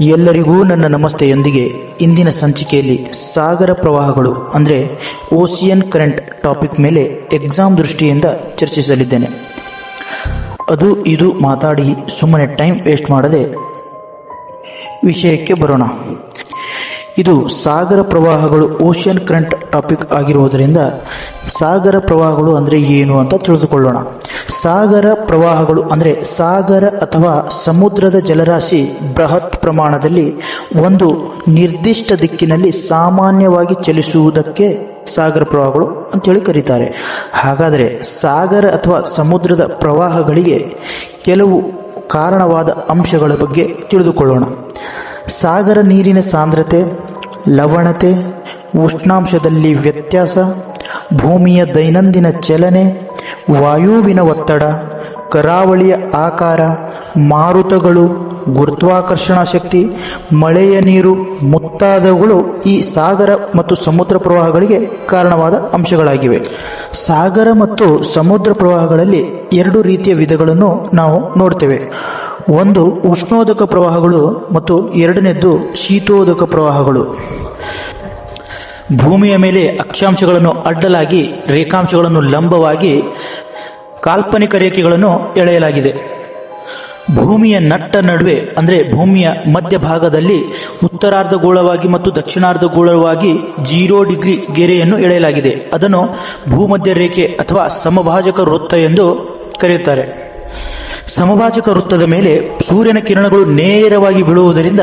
ಎಲ್ಲರಿಗೂ ನನ್ನ ನಮಸ್ತೆಯೊಂದಿಗೆ ಇಂದಿನ ಸಂಚಿಕೆಯಲ್ಲಿ ಸಾಗರ ಪ್ರವಾಹಗಳು, ಅಂದರೆ ಓಸಿಯನ್ ಕರೆಂಟ್ ಟಾಪಿಕ್ ಮೇಲೆ ಎಕ್ಸಾಮ್ ದೃಷ್ಟಿಯಿಂದ ಚರ್ಚಿಸಲಿದ್ದೇನೆ. ಅದು ಇದು ಮಾತಾಡಿ ಸುಮ್ಮನೆ ಟೈಮ್ ವೇಸ್ಟ್ ಮಾಡದೆ ವಿಷಯಕ್ಕೆ ಬರೋಣ. ಇದು ಸಾಗರ ಪ್ರವಾಹಗಳು ಓಷಿಯನ್ ಕರೆಂಟ್ ಟಾಪಿಕ್ ಆಗಿರುವುದರಿಂದ ಸಾಗರ ಪ್ರವಾಹಗಳು ಅಂದರೆ ಏನು ಅಂತ ತಿಳಿದುಕೊಳ್ಳೋಣ. ಸಾಗರ ಪ್ರವಾಹಗಳು ಅಂದರೆ ಸಾಗರ ಅಥವಾ ಸಮುದ್ರದ ಜಲರಾಶಿ ಬೃಹತ್ ಪ್ರಮಾಣದಲ್ಲಿ ಒಂದು ನಿರ್ದಿಷ್ಟ ದಿಕ್ಕಿನಲ್ಲಿ ಸಾಮಾನ್ಯವಾಗಿ ಚಲಿಸುವುದಕ್ಕೆ ಸಾಗರ ಪ್ರವಾಹಗಳು ಅಂತೇಳಿ ಕರೀತಾರೆ. ಹಾಗಾದರೆ ಸಾಗರ ಅಥವಾ ಸಮುದ್ರದ ಪ್ರವಾಹಗಳಿಗೆ ಕೆಲವು ಕಾರಣವಾದ ಅಂಶಗಳ ಬಗ್ಗೆ ತಿಳಿದುಕೊಳ್ಳೋಣ. ಸಾಗರ ನೀರಿನ ಸಾಂದ್ರತೆ, ಲವಣತೆ, ಉಷ್ಣಾಂಶದಲ್ಲಿ ವ್ಯತ್ಯಾಸ, ಭೂಮಿಯ ದೈನಂದಿನ ಚಲನೆ, ವಾಯುವಿನ ಒತ್ತಡ, ಕರಾವಳಿಯ ಆಕಾರ, ಮಾರುತಗಳು, ಗುರುತ್ವಾಕರ್ಷಣಾ ಶಕ್ತಿ, ಮಳೆಯ ನೀರು ಮುಂತಾದವುಗಳು ಈ ಸಾಗರ ಮತ್ತು ಸಮುದ್ರ ಪ್ರವಾಹಗಳಿಗೆ ಕಾರಣವಾದ ಅಂಶಗಳಾಗಿವೆ. ಸಾಗರ ಮತ್ತು ಸಮುದ್ರ ಪ್ರವಾಹಗಳಲ್ಲಿ ಎರಡು ರೀತಿಯ ವಿಧಗಳನ್ನು ನಾವು ನೋಡ್ತೇವೆ. ಒಂದು ಉಷ್ಣೋದಕ ಪ್ರವಾಹಗಳು ಮತ್ತು ಎರಡನೇದ್ದು ಶೀತೋದಕ ಪ್ರವಾಹಗಳು. ಭೂಮಿಯ ಮೇಲೆ ಅಕ್ಷಾಂಶಗಳನ್ನು ಅಡ್ಡಲಾಗಿ, ರೇಖಾಂಶಗಳನ್ನು ಲಂಬವಾಗಿ ಕಾಲ್ಪನಿಕ ರೇಖೆಗಳನ್ನು ಎಳೆಯಲಾಗಿದೆ. ಭೂಮಿಯ ನಟ್ಟ ನಡುವೆ, ಅಂದರೆ ಭೂಮಿಯ ಮಧ್ಯಭಾಗದಲ್ಲಿ ಉತ್ತರಾರ್ಧಗೋಳವಾಗಿ ಮತ್ತು ದಕ್ಷಿಣಾರ್ಧಗೋಳವಾಗಿ ಜೀರೋ ಡಿಗ್ರಿ ಗೆರೆಯನ್ನು ಎಳೆಯಲಾಗಿದೆ. ಅದನ್ನು ಭೂಮಧ್ಯ ರೇಖೆ ಅಥವಾ ಸಮಭಾಜಕ ವೃತ್ತ ಎಂದು ಕರೆಯುತ್ತಾರೆ. ಸಮಭಾಜಕ ವೃತ್ತದ ಮೇಲೆ ಸೂರ್ಯನ ಕಿರಣಗಳು ನೇರವಾಗಿ ಬೀಳುವುದರಿಂದ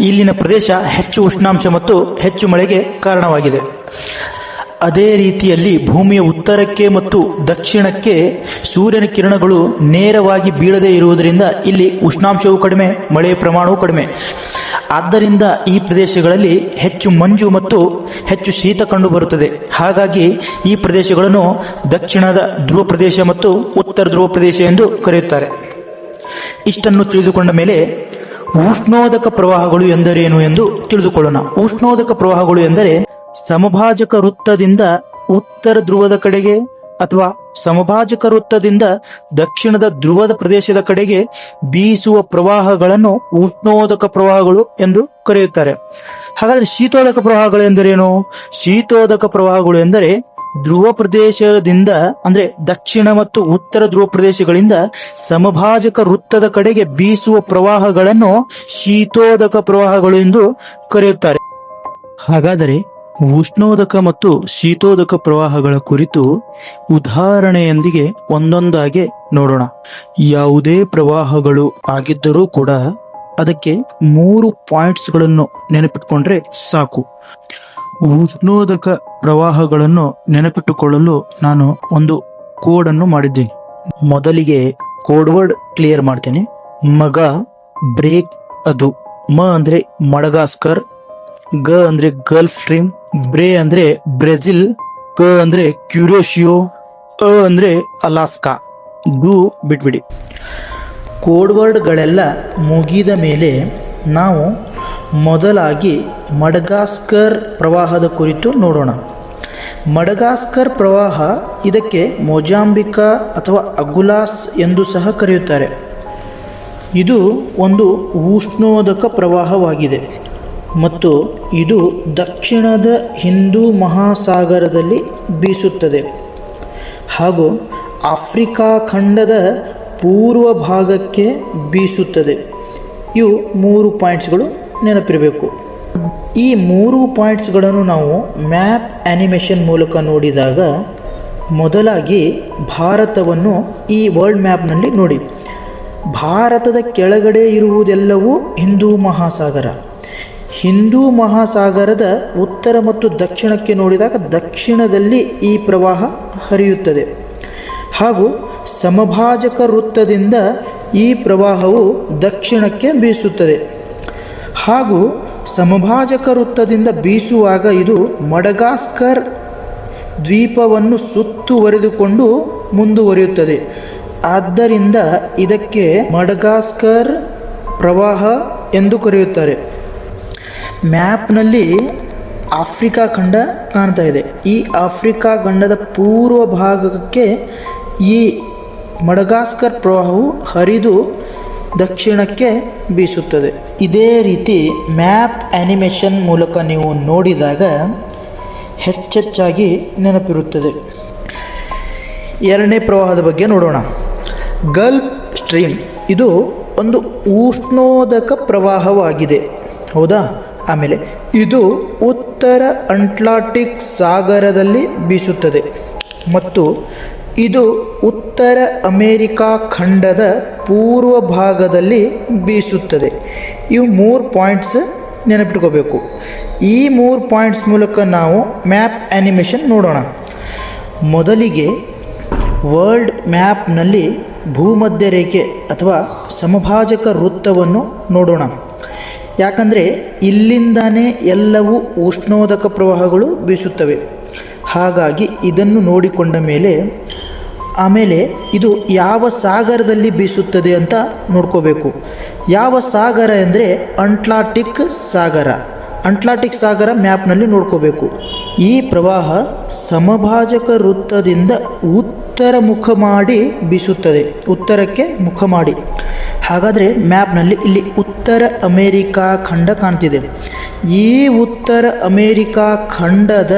ಇಲ್ಲಿನ ಪ್ರದೇಶ ಹೆಚ್ಚು ಉಷ್ಣಾಂಶ ಮತ್ತು ಹೆಚ್ಚು ಮಳೆಗೆ ಕಾರಣವಾಗಿದೆ. ಅದೇ ರೀತಿಯಲ್ಲಿ ಭೂಮಿಯ ಉತ್ತರಕ್ಕೆ ಮತ್ತು ದಕ್ಷಿಣಕ್ಕೆ ಸೂರ್ಯನ ಕಿರಣಗಳು ನೇರವಾಗಿ ಬೀಳದೇ ಇರುವುದರಿಂದ ಇಲ್ಲಿ ಉಷ್ಣಾಂಶವೂ ಕಡಿಮೆ, ಮಳೆಯ ಪ್ರಮಾಣವೂ ಕಡಿಮೆ. ಆದ್ದರಿಂದ ಈ ಪ್ರದೇಶಗಳಲ್ಲಿ ಹೆಚ್ಚು ಮಂಜು ಮತ್ತು ಹೆಚ್ಚು ಶೀತ ಕಂಡುಬರುತ್ತದೆ. ಹಾಗಾಗಿ ಈ ಪ್ರದೇಶಗಳನ್ನು ದಕ್ಷಿಣದ ಧ್ರುವ ಪ್ರದೇಶ ಮತ್ತು ಉತ್ತರ ಧ್ರುವ ಪ್ರದೇಶ ಎಂದು ಕರೆಯುತ್ತಾರೆ. ಇಷ್ಟನ್ನು ತಿಳಿದುಕೊಂಡ ಮೇಲೆ ಉಷ್ಣೋದಕ ಪ್ರವಾಹಗಳು ಎಂದರೇನು ಎಂದು ತಿಳಿದುಕೊಳ್ಳೋಣ. ಉಷ್ಣೋದಕ ಪ್ರವಾಹಗಳು ಎಂದರೆ ಸಮಭಾಜಕ ವೃತ್ತದಿಂದ ಉತ್ತರ ಧ್ರುವದ ಕಡೆಗೆ ಅಥವಾ ಸಮಭಾಜಕ ವೃತ್ತದಿಂದ ದಕ್ಷಿಣದ ಧ್ರುವದ ಪ್ರದೇಶದ ಕಡೆಗೆ ಬೀಸುವ ಪ್ರವಾಹಗಳನ್ನು ಉಷ್ಣೋದಕ ಪ್ರವಾಹಗಳು ಎಂದು ಕರೆಯುತ್ತಾರೆ. ಹಾಗಾದ್ರೆ ಶೀತೋದಕ ಪ್ರವಾಹಗಳು ಎಂದರೇನು? ಶೀತೋದಕ ಪ್ರವಾಹಗಳು ಎಂದರೆ ಧ್ರುವ ಪ್ರದೇಶದಿಂದ ಅಂದ್ರೆ ದಕ್ಷಿಣ ಮತ್ತು ಉತ್ತರ ಧ್ರುವ ಪ್ರದೇಶಗಳಿಂದ ಸಮಭಾಜಕ ವೃತ್ತದ ಕಡೆಗೆ ಬೀಸುವ ಪ್ರವಾಹಗಳನ್ನು ಶೀತೋದಕ ಪ್ರವಾಹಗಳು ಎಂದು ಕರೆಯುತ್ತಾರೆ. ಹಾಗಾದರೆ ಉಷ್ಣೋದಕ ಮತ್ತು ಶೀತೋದಕ ಪ್ರವಾಹಗಳ ಕುರಿತು ಉದಾಹರಣೆಯೊಂದಿಗೆ ಒಂದೊಂದಾಗಿ ನೋಡೋಣ. ಯಾವುದೇ ಪ್ರವಾಹಗಳು ಆಗಿದ್ದರೂ ಕೂಡ ಅದಕ್ಕೆ ಮೂರು ಪಾಯಿಂಟ್ಸ್ಗಳನ್ನು ನೆನಪಿಟ್ಕೊಂಡ್ರೆ ಸಾಕು. ಉಷ್ಣೋದಕ ಪ್ರವಾಹಗಳನ್ನು ನೆನಪಿಟ್ಟುಕೊಳ್ಳಲು ನಾನು ಒಂದು ಕೋಡನ್ನು ಮಾಡಿದ್ದೀನಿ. ಮೊದಲಿಗೆ ಕೋಡ್ ವರ್ಡ್ ಕ್ಲಿಯರ್ ಮಾಡ್ತೇನೆ. ಮಗ ಬ್ರೇಕ್ ಅದು. ಮ ಅಂದ್ರೆ ಮಡಗಾಸ್ಕರ್ ಗ ಅಂದ್ರೆ ಗಲ್ಫ್ ಸ್ಟ್ರೀಮ್, ಬ್ರೇ ಅಂದ್ರೆ ಬ್ರೆಜಿಲ್ ಕ ಅಂದ್ರೆ ಕ್ಯೂರೋಶಿಯೋ ಅ ಅಂದ್ರೆ ಅಲಾಸ್ಕಾ. ದು ಬಿಟ್ಬಿಡಿ. ಕೋಡ್ ವರ್ಡ್ಗಳೆಲ್ಲ ಮುಗಿದ ಮೇಲೆ ನಾವು ಮೊದಲಾಗಿ ಮಡಗಾಸ್ಕರ್ ಪ್ರವಾಹದ ಕುರಿತು ನೋಡೋಣ. ಮಡಗಾಸ್ಕರ್ ಪ್ರವಾಹ ಇದಕ್ಕೆ ಮೊಜಾಂಬಿಕಾ ಅಥವಾ ಅಗುಲಾಸ್ ಎಂದು ಸಹ ಕರೆಯುತ್ತಾರೆ. ಇದು ಒಂದು ಉಷ್ಣೋದಕ ಪ್ರವಾಹವಾಗಿದೆ. ಮತ್ತು ಇದು ದಕ್ಷಿಣದ ಹಿಂದೂ ಮಹಾಸಾಗರದಲ್ಲಿ ಬೀಸುತ್ತದೆ. ಹಾಗೂ ಆಫ್ರಿಕಾ ಖಂಡದ ಪೂರ್ವ ಭಾಗಕ್ಕೆ ಬೀಸುತ್ತದೆ. ಇವು ಮೂರು ಪಾಯಿಂಟ್ಸ್ಗಳು ನೆನಪಿರಬೇಕು. ಈ ಮೂರು ಪಾಯಿಂಟ್ಸ್ಗಳನ್ನು ನಾವು ಮ್ಯಾಪ್ ಆ್ಯನಿಮೇಷನ್ ಮೂಲಕ ನೋಡಿದಾಗ ಮೊದಲಾಗಿ ಭಾರತವನ್ನು ಈ ವರ್ಲ್ಡ್ ಮ್ಯಾಪ್ನಲ್ಲಿ ನೋಡಿ. ಭಾರತದ ಕೆಳಗಡೆ ಇರುವುದೆಲ್ಲವೂ ಹಿಂದೂ ಮಹಾಸಾಗರ. ಹಿಂದೂ ಮಹಾಸಾಗರದ ಉತ್ತರ ಮತ್ತು ದಕ್ಷಿಣಕ್ಕೆ ನೋಡಿದಾಗ ದಕ್ಷಿಣದಲ್ಲಿ ಈ ಪ್ರವಾಹ ಹರಿಯುತ್ತದೆ. ಹಾಗೂ ಸಮಭಾಜಕ ವೃತ್ತದಿಂದ ಈ ಪ್ರವಾಹವು ದಕ್ಷಿಣಕ್ಕೆ ಬೀಸುತ್ತದೆ. ಹಾಗೂ ಸಮಭಾಜಕ ವೃತ್ತದಿಂದ ಬೀಸುವಾಗ ಇದು ಮಡಗಾಸ್ಕರ್ ದ್ವೀಪವನ್ನು ಸುತ್ತುವರೆದುಕೊಂಡು ಮುಂದುವರಿಯುತ್ತದೆ. ಆದ್ದರಿಂದ ಇದಕ್ಕೆ ಮಡಗಾಸ್ಕರ್ ಪ್ರವಾಹ ಎಂದು ಕರೆಯುತ್ತಾರೆ. ಮ್ಯಾಪ್ನಲ್ಲಿ ಆಫ್ರಿಕಾ ಖಂಡ ಕಾಣ್ತಾ ಇದೆ. ಈ ಆಫ್ರಿಕಾ ಖಂಡದ ಪೂರ್ವ ಭಾಗಕ್ಕೆ ಈ ಮಡಗಾಸ್ಕರ್ ಪ್ರವಾಹವು ಹರಿದು ದಕ್ಷಿಣಕ್ಕೆ ಬೀಸುತ್ತದೆ. ಇದೇ ರೀತಿ ಮ್ಯಾಪ್ ಆ್ಯನಿಮೇಷನ್ ಮೂಲಕ ನೀವು ನೋಡಿದಾಗ ಹೆಚ್ಚೆಚ್ಚಾಗಿ ನೆನಪಿರುತ್ತದೆ. ಎರಡನೇ ಪ್ರವಾಹದ ಬಗ್ಗೆ ನೋಡೋಣ. ಗಲ್ಫ್ ಸ್ಟ್ರೀಮ್ ಇದು ಒಂದು ಉಷ್ಣೋದಕ ಪ್ರವಾಹವಾಗಿದೆ. ಹೌದಾ? ಆಮೇಲೆ ಇದು ಉತ್ತರ ಅಂಟ್ಲಾಂಟಿಕ್ ಸಾಗರದಲ್ಲಿ ಬೀಸುತ್ತದೆ ಮತ್ತು ಇದು ಉತ್ತರ ಅಮೇರಿಕಾ ಖಂಡದ ಪೂರ್ವ ಭಾಗದಲ್ಲಿ ಬೀಸುತ್ತದೆ. ಇವು ಮೂರು ಪಾಯಿಂಟ್ಸ್ ನೆನಪಿಟ್ಕೋಬೇಕು. ಈ ಮೂರು ಪಾಯಿಂಟ್ಸ್ ಮೂಲಕ ನಾವು ಮ್ಯಾಪ್ ಆ್ಯನಿಮೇಷನ್ ನೋಡೋಣ. ಮೊದಲಿಗೆ ವರ್ಲ್ಡ್ ಮ್ಯಾಪ್ನಲ್ಲಿ ಭೂಮಧ್ಯ ರೇಖೆ ಅಥವಾ ಸಮಭಾಜಕ ವೃತ್ತವನ್ನು ನೋಡೋಣ. ಯಾಕಂದರೆ ಇಲ್ಲಿಂದಾನೇ ಎಲ್ಲವೂ ಉಷ್ಣೋದಕ ಪ್ರವಾಹಗಳು ಬೀಸುತ್ತವೆ. ಹಾಗಾಗಿ ಇದನ್ನು ನೋಡಿಕೊಂಡ ಮೇಲೆ, ಆಮೇಲೆ ಇದು ಯಾವ ಸಾಗರದಲ್ಲಿ ಬೀಸುತ್ತದೆ ಅಂತ ನೋಡ್ಕೋಬೇಕು. ಯಾವ ಸಾಗರ ಎಂದರೆ ಅಂಟ್ಲಾಟಿಕ್ ಸಾಗರ. ಅಂಟ್ಲಾಂಟಿಕ್ ಸಾಗರ ಮ್ಯಾಪ್ನಲ್ಲಿ ನೋಡ್ಕೋಬೇಕು. ಈ ಪ್ರವಾಹ ಸಮಭಾಜಕ ವೃತ್ತದಿಂದ ಉತ್ತರ ಮುಖ ಮಾಡಿ ಬೀಸುತ್ತದೆ. ಉತ್ತರಕ್ಕೆ ಮುಖ ಮಾಡಿ. ಹಾಗಾದರೆ ಮ್ಯಾಪ್ನಲ್ಲಿ ಇಲ್ಲಿ ಉತ್ತರ ಅಮೇರಿಕಾ ಖಂಡ ಕಾಣ್ತಿದೆ. ಈ ಉತ್ತರ ಅಮೇರಿಕಾ ಖಂಡದ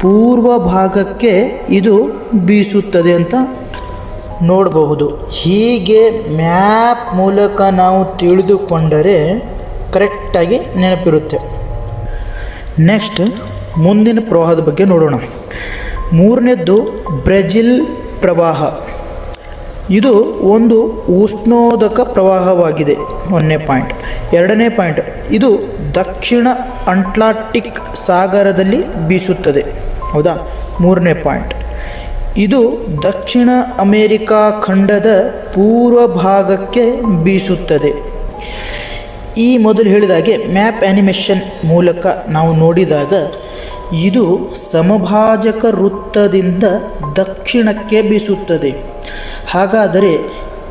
ಪೂರ್ವ ಭಾಗಕ್ಕೆ ಇದು ಬೀಸುತ್ತದೆ ಅಂತ ನೋಡಬಹುದು. ಹೀಗೆ ಮ್ಯಾಪ್ ಮೂಲಕ ನಾವು ತಿಳಿದುಕೊಂಡರೆ ಕರೆಕ್ಟಾಗಿ ನೆನಪಿರುತ್ತೆ. ನೆಕ್ಸ್ಟ್ ಮುಂದಿನ ಪ್ರವಾಹದ ಬಗ್ಗೆ ನೋಡೋಣ. ಮೂರನೇದ್ದು ಬ್ರೆಜಿಲ್ ಪ್ರವಾಹ. ಇದು ಒಂದು ಉಷ್ಣೋದಕ ಪ್ರವಾಹವಾಗಿದೆ. ಒಂದನೇ ಪಾಯಿಂಟ್. ಎರಡನೇ ಪಾಯಿಂಟ್, ಇದು ದಕ್ಷಿಣ ಅಂಟ್ಲಾಂಟಿಕ್ ಸಾಗರದಲ್ಲಿ ಬೀಸುತ್ತದೆ. ಹೌದಾ? ಮೂರನೇ ಪಾಯಿಂಟ್. ಇದು ದಕ್ಷಿಣ ಅಮೇರಿಕಾ ಖಂಡದ ಪೂರ್ವ ಭಾಗಕ್ಕೆ ಬೀಸುತ್ತದೆ. ಈ ಮೊದಲು ಹೇಳಿದಾಗೆ ಮ್ಯಾಪ್ ಆ್ಯನಿಮೇಷನ್ ಮೂಲಕ ನಾವು ನೋಡಿದಾಗ ಇದು ಸಮಭಾಜಕ ವೃತ್ತದಿಂದ ದಕ್ಷಿಣಕ್ಕೆ ಬೀಸುತ್ತದೆ. ಹಾಗಾದರೆ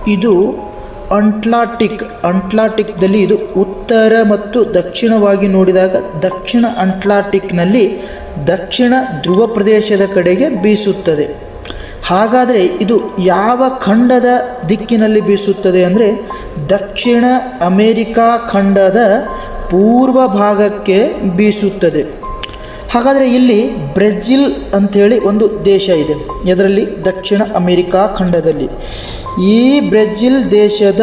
ಇದು ಅಂಟ್ಲಾಟಿಕ್, ಅಂಟ್ಲಾಟಿಕ್ದಲ್ಲಿ ಇದು ಉತ್ತರ ಮತ್ತು ದಕ್ಷಿಣವಾಗಿ ನೋಡಿದಾಗ ದಕ್ಷಿಣ ಅಂಟ್ಲಾಟಿಕ್ನಲ್ಲಿ ದಕ್ಷಿಣ ಧ್ರುವ ಪ್ರದೇಶದ ಕಡೆಗೆ ಬೀಸುತ್ತದೆ. ಹಾಗಾದರೆ ಇದು ಯಾವ ಖಂಡದ ದಿಕ್ಕಿನಲ್ಲಿ ಬೀಸುತ್ತದೆ ಅಂದರೆ ದಕ್ಷಿಣ ಅಮೇರಿಕಾ ಖಂಡದ ಪೂರ್ವ ಭಾಗಕ್ಕೆ ಬೀಸುತ್ತದೆ. ಹಾಗಾದರೆ ಇಲ್ಲಿ ಬ್ರೆಜಿಲ್ ಅಂಥೇಳಿ ಒಂದು ದೇಶ ಇದೆ. ಇದರಲ್ಲಿ ದಕ್ಷಿಣ ಅಮೇರಿಕಾ ಖಂಡದಲ್ಲಿ. ಈ ಬ್ರೆಜಿಲ್ ದೇಶದ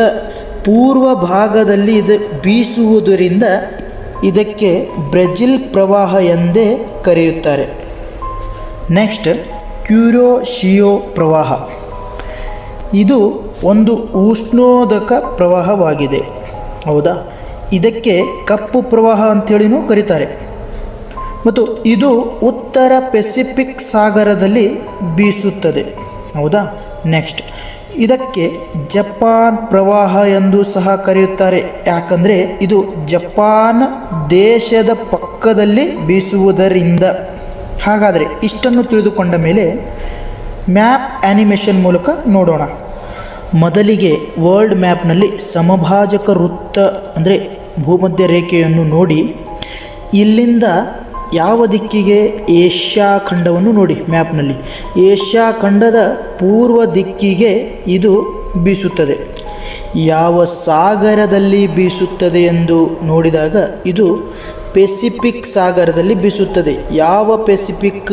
ಪೂರ್ವ ಭಾಗದಲ್ಲಿ ಇದು ಬೀಸುವುದರಿಂದ ಇದಕ್ಕೆ ಬ್ರೆಜಿಲ್ ಪ್ರವಾಹ ಎಂದೇ ಕರೆಯುತ್ತಾರೆ. ನೆಕ್ಸ್ಟ್, ಕ್ಯೂರೋಶಿಯೋ ಪ್ರವಾಹ. ಇದು ಒಂದು ಉಷ್ಣೋದಕ ಪ್ರವಾಹವಾಗಿದೆ. ಹೌದಾ? ಇದಕ್ಕೆ ಕಪ್ಪು ಪ್ರವಾಹ ಅಂಥೇಳಿನೂ ಕರೀತಾರೆ. ಮತ್ತು ಇದು ಉತ್ತರ ಪೆಸಿಫಿಕ್ ಸಾಗರದಲ್ಲಿ ಬೀಸುತ್ತದೆ. ಹೌದಾ? ನೆಕ್ಸ್ಟ್ ಇದಕ್ಕೆ ಜಪಾನ್ ಪ್ರವಾಹ ಎಂದು ಸಹ ಕರೆಯುತ್ತಾರೆ. ಯಾಕಂದರೆ ಇದು ಜಪಾನ್ ದೇಶದ ಪಕ್ಕದಲ್ಲಿ ಬೀಸುವುದರಿಂದ. ಹಾಗಾದರೆ ಇಷ್ಟನ್ನು ತಿಳಿದುಕೊಂಡ ಮೇಲೆ ಮ್ಯಾಪ್ ಆ್ಯನಿಮೇಷನ್ ಮೂಲಕ ನೋಡೋಣ. ಮೊದಲಿಗೆ ವರ್ಲ್ಡ್ ಮ್ಯಾಪ್ನಲ್ಲಿ ಸಮಭಾಜಕ ವೃತ್ತ ಅಂದರೆ ಭೂಮಧ್ಯ ರೇಖೆಯನ್ನು ನೋಡಿ ಇಲ್ಲಿಂದ ಯಾವ ದಿಕ್ಕಿಗೆ ಏಷ್ಯಾ ಖಂಡವನ್ನು ನೋಡಿ ಮ್ಯಾಪ್ನಲ್ಲಿ. ಏಷ್ಯಾ ಖಂಡದ ಪೂರ್ವ ದಿಕ್ಕಿಗೆ ಇದು ಬೀಸುತ್ತದೆ. ಯಾವ ಸಾಗರದಲ್ಲಿ ಬೀಸುತ್ತದೆ ಎಂದು ನೋಡಿದಾಗ ಇದು ಪೆಸಿಫಿಕ್ ಸಾಗರದಲ್ಲಿ ಬೀಸುತ್ತದೆ. ಯಾವ ಪೆಸಿಫಿಕ್?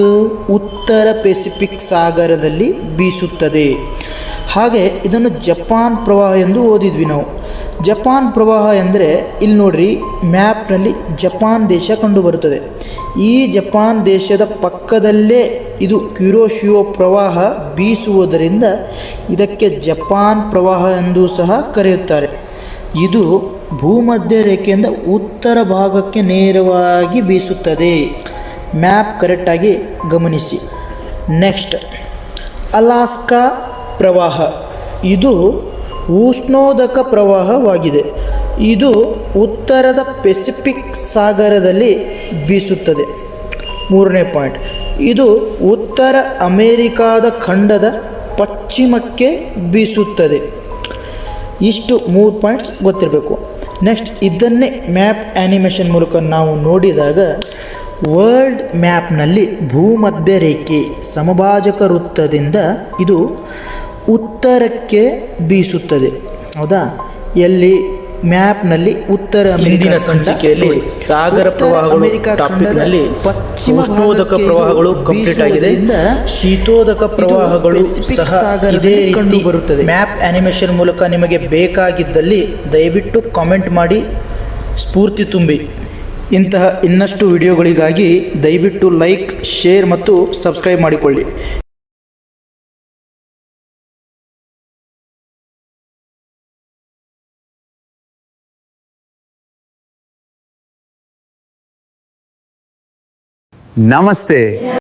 ಉತ್ತರ ಪೆಸಿಫಿಕ್ ಸಾಗರದಲ್ಲಿ ಬೀಸುತ್ತದೆ. ಹಾಗೆ ಇದನ್ನು ಜಪಾನ್ ಪ್ರವಾಹ ಎಂದು ಓದಿದ್ವಿ ನಾವು. ಜಪಾನ್ ಪ್ರವಾಹ ಎಂದರೆ, ಇಲ್ಲಿ ನೋಡ್ರಿ, ಮ್ಯಾಪ್ನಲ್ಲಿ ಜಪಾನ್ ದೇಶ ಕಂಡುಬರುತ್ತದೆ. ಈ ಜಪಾನ್ ದೇಶದ ಪಕ್ಕದಲ್ಲೇ ಇದು ಕ್ಯುರೋಶಿಯೋ ಪ್ರವಾಹ ಬೀಸುವುದರಿಂದ ಇದಕ್ಕೆ ಜಪಾನ್ ಪ್ರವಾಹ ಎಂದು ಸಹ ಕರೆಯುತ್ತಾರೆ. ಇದು ಭೂಮಧ್ಯ ರೇಖೆಯಿಂದ ಉತ್ತರ ಭಾಗಕ್ಕೆ ನೇರವಾಗಿ ಬೀಸುತ್ತದೆ. ಮ್ಯಾಪ್ ಕರೆಕ್ಟಾಗಿ ಗಮನಿಸಿ. ನೆಕ್ಸ್ಟ್, ಅಲಾಸ್ಕಾ ಪ್ರವಾಹ. ಇದು ಉಷ್ಣೋದಕ ಪ್ರವಾಹವಾಗಿದೆ. ಇದು ಉತ್ತರದ ಪೆಸಿಫಿಕ್ ಸಾಗರದಲ್ಲಿ ಬೀಸುತ್ತದೆ. ಮೂರನೇ ಪಾಯಿಂಟ್. ಇದು ಉತ್ತರ ಅಮೇರಿಕಾದ ಖಂಡದ ಪಶ್ಚಿಮಕ್ಕೆ ಬೀಸುತ್ತದೆ. ಇಷ್ಟು ಮೂರು ಪಾಯಿಂಟ್ಸ್ ಗೊತ್ತಿರಬೇಕು. ನೆಕ್ಸ್ಟ್, ಇದನ್ನೇ ಮ್ಯಾಪ್ ಆ್ಯನಿಮೇಷನ್ ಮೂಲಕ ನಾವು ನೋಡಿದಾಗ ವರ್ಲ್ಡ್ ಮ್ಯಾಪ್ನಲ್ಲಿ ಭೂಮಧ್ಯ ರೇಖೆ ಸಮಭಾಜಕ ವೃತ್ತದಿಂದ ಇದು ಉತ್ತರಕ್ಕೆ ಬೀಸುತ್ತದೆ. ಹೌದಾ? ಎಲ್ಲಿ? ಮ್ಯಾಪ್ನಲ್ಲಿ ಉತ್ತರ ಹಿಂದಿನ ಸಂಚಿಕೆಯಲ್ಲಿ ಸಾಗರ ಪ್ರವಾಹಗಳು ಟಾಪಿಕ್ನಲ್ಲಿ ಉಷ್ಣೋದಕ ಪ್ರವಾಹಗಳು ಕಂಪ್ಲೀಟ್ ಆಗಿದೆ. ಶೀತೋದಕ ಪ್ರವಾಹಗಳು ಸಹ ಇದೇ ರೀತಿ ಬರುತ್ತದೆ ಮ್ಯಾಪ್ ಅನಿಮೇಷನ್ ಮೂಲಕ ನಿಮಗೆ ಬೇಕಾಗಿದ್ದಲ್ಲಿ ದಯವಿಟ್ಟು ಕಾಮೆಂಟ್ ಮಾಡಿ ಸ್ಫೂರ್ತಿ ತುಂಬಿ. ಇಂತಹ ಇನ್ನಷ್ಟು ವಿಡಿಯೋಗಳಿಗಾಗಿ ದಯವಿಟ್ಟು ಲೈಕ್ ಶೇರ್ ಮತ್ತು ಸಬ್ಸ್ಕ್ರೈಬ್ ಮಾಡಿಕೊಳ್ಳಿ. નમસ્તે